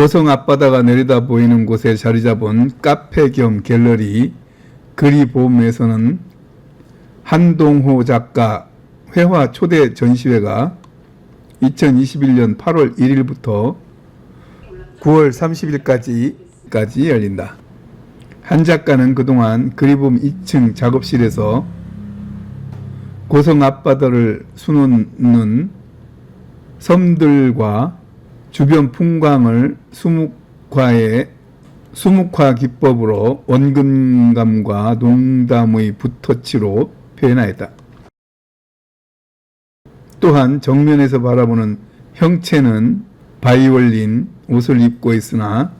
고성 앞바다가 내려다 보이는 곳에 자리 잡은 카페 겸 갤러리 그리봄에서는 한동호 작가 회화 초대 전시회가 2021년 8월 1일부터 9월 30일까지 열린다. 한 작가는 그동안 그리봄 2층 작업실에서 고성 앞바다를 수놓는 섬들과 주변 풍광을 수묵화의 수묵화 기법으로 원근감과 농담의 붓터치로 표현하였다. 또한 정면에서 바라보는 형체는 바이올린 옷을 입고 있으나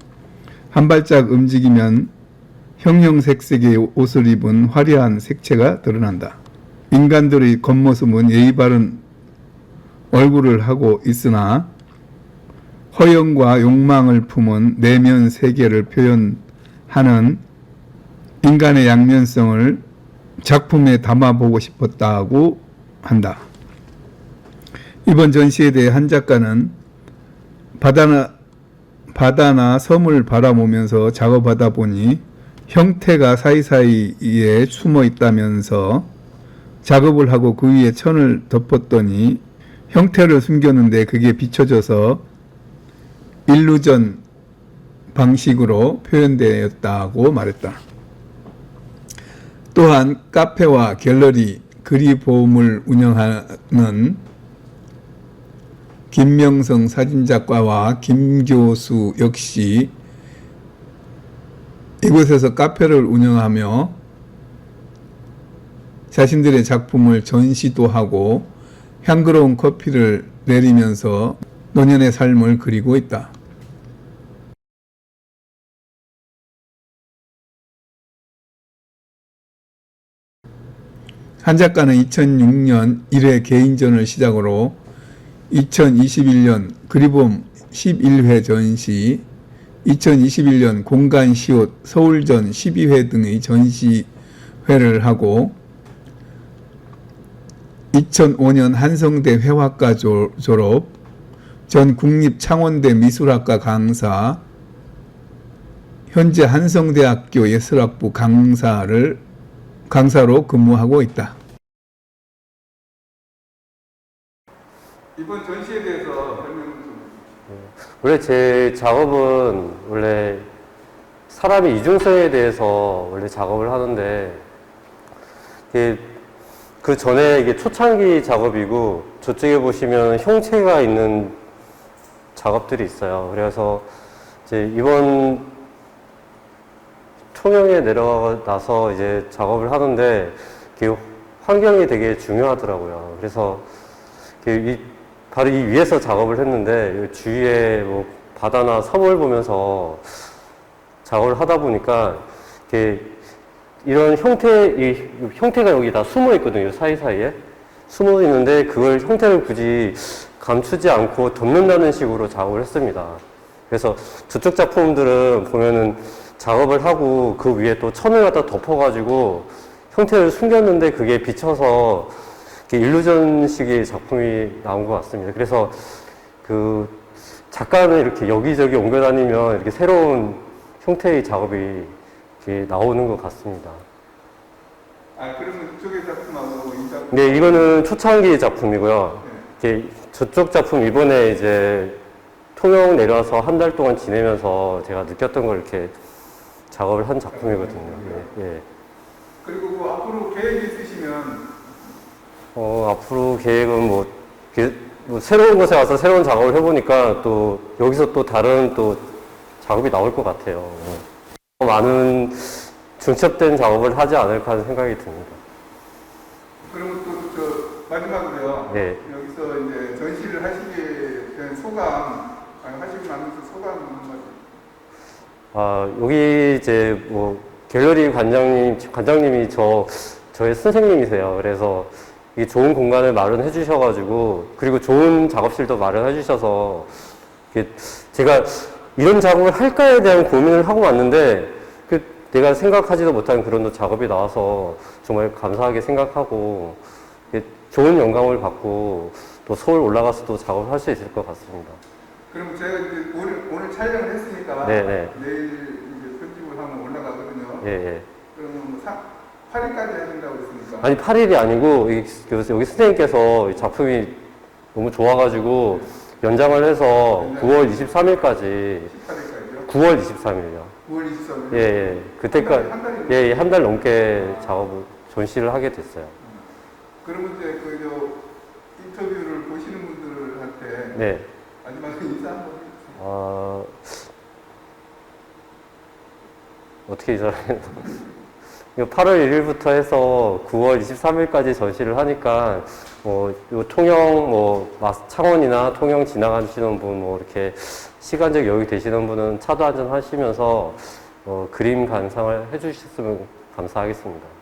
한 발짝 움직이면 형형색색의 옷을 입은 화려한 색채가 드러난다. 인간들의 겉모습은 예의 바른 얼굴을 하고 있으나 허영과 욕망을 품은 내면 세계를 표현하는 인간의 양면성을 작품에 담아보고 싶었다고 한다. 이번 전시에 대해 한 작가는 바다나, 바다나 섬을 바라보면서 작업하다 보니 형태가 사이사이에 숨어 있다면서 작업을 하고 그 위에 천을 덮었더니 형태를 숨겼는데 그게 비춰져서 일루전 방식으로 표현되었다고 말했다. 또한 카페와 갤러리 그리봄을 운영하는 김명성 사진작가와 김 교수 역시 이곳에서 카페를 운영하며 자신들의 작품을 전시도 하고 향그러운 커피를 내리면서 노년의 삶을 그리고 있다. 한 작가는 2006년 1회 개인전을 시작으로 2021년 그리봄 11회 전시, 2021년 공간 시옷 서울전 12회 등의 전시회를 하고 2005년 한성대 회화과 조- 졸업, 전 국립창원대 미술학과 강사, 현재 한성대학교 예술학부 강사를 강사로 근무하고 있다. 이번 전시에 대해서 설명 좀. 원래 제 작업은 원래 사람의 이중성에 대해서 원래 작업을 하는데 이게 그 전에 이게 초창기 작업이고 저쪽에 보시면 형체가 있는 작업들이 있어요. 그래서 이제 이번 통영에 내려가 나서 이제 작업을 하는데 환경이 되게 중요하더라고요. 그래서 이 바로 이 위에서 작업을 했는데 이 주위에 뭐 바다나 섬을 보면서 작업을 하다 보니까 이렇게 이런 형태 이 형태가 여기 다 숨어 있거든요 사이사이에 숨어 있는데 그걸 형태를 굳이 감추지 않고 덮는다는 식으로 작업을 했습니다. 그래서 저쪽 작품들은 보면은 작업을 하고 그 위에 또 천을 갖다 덮어가지고 형태를 숨겼는데 그게 비쳐서 일루전식의 작품이 나온 것 같습니다. 그래서 그 작가는 이렇게 여기저기 옮겨다니면 이렇게 새로운 형태의 작업이 이렇게 나오는 것 같습니다. 아 그러면 그쪽의 작품하고 이 작품. 네, 이거는 초창기 작품이고요. 이렇게 저쪽 작품 이번에 이제 통영 내려와서 한 달 동안 지내면서 제가 느꼈던 걸 이렇게 작업을 한 작품이거든요. 예, 예. 그리고 그 앞으로 계획 있으시면 어, 앞으로 계획은 뭐, 게- 뭐 새로운 곳에 와서 새로운 작업을 해보니까 또 여기서 또 다른 또 작업이 나올 것 같아요. 어, 많은 중첩된 작업을 하지 않을까 하는 생각이 듭니다. 그러면 또 저 마지막으로요. 네. 여기서 이제 전시를 하시게 된 소감, 아니, 하시고 나면서 소감 한마디. 아, 여기 이제 뭐 갤러리 관장님, 관장님이 저, 저의 선생님이세요. 그래서 이 좋은 공간을 마련해 주셔가지고, 그리고 좋은 작업실도 마련해 주셔서, 제가 이런 작업을 할까에 대한 고민을 하고 왔는데, 그 내가 생각하지도 못한 그런 또 작업이 나와서 정말 감사하게 생각하고, 좋은 영감을 받고, 또 서울 올라가서 또 작업을 할 수 있을 것 같습니다. 그럼 제가 이제 오늘, 오늘 촬영을 했으니까 네, 네. 내일 이제 편집을 하면 올라가거든요. 예, 예. 그러면 뭐 사, 8일까지 해준다고 했으니까. 아니 8일이 아니고 이- 그 여기 선생님께서 이 작품이 너무 좋아가지고 연장을 해서 9월 23일까지 18일까지요? 9월 23일요. 9월 23일. 예, 예. 그때까지 한 달이 예, 한 달 넘게 작업을 전시를 하게 됐어요. 그러면 이제 그저 인터뷰를 보시는 분들한테 네. 아 어떻게 이사를 8월 1일부터 해서 9월 23일까지 전시를 하니까 뭐요 통영 뭐 창원이나 통영 지나가시는 분 뭐 이렇게 시간적 여유 되시는 분은 차도 한잔 하시면서 어, 그림 감상을 해주셨으면 감사하겠습니다.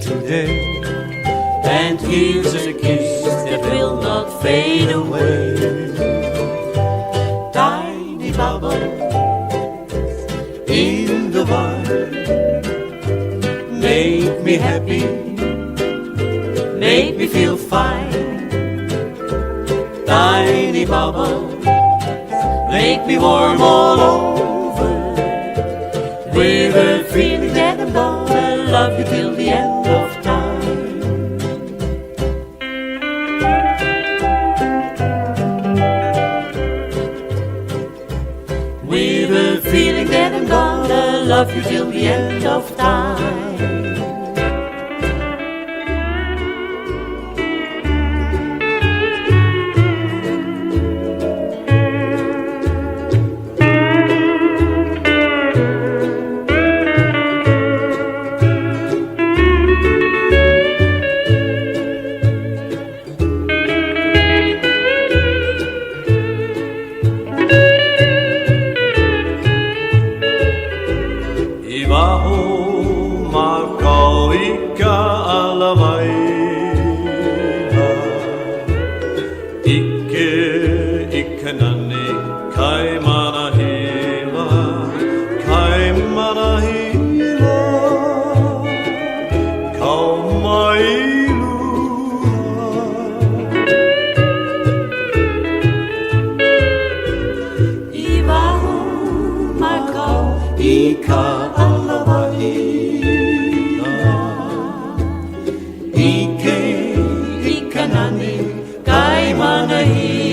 today. And here's a kiss that will not fade away. Tiny bubble in the water, make me happy, make me feel fine. Tiny bubble, make me warm all over with a feeling that I'm gonna love you till the end. Love you till the end of time. nani kai mana hila kai mana hila kau mai Ike, i nani, kai mana.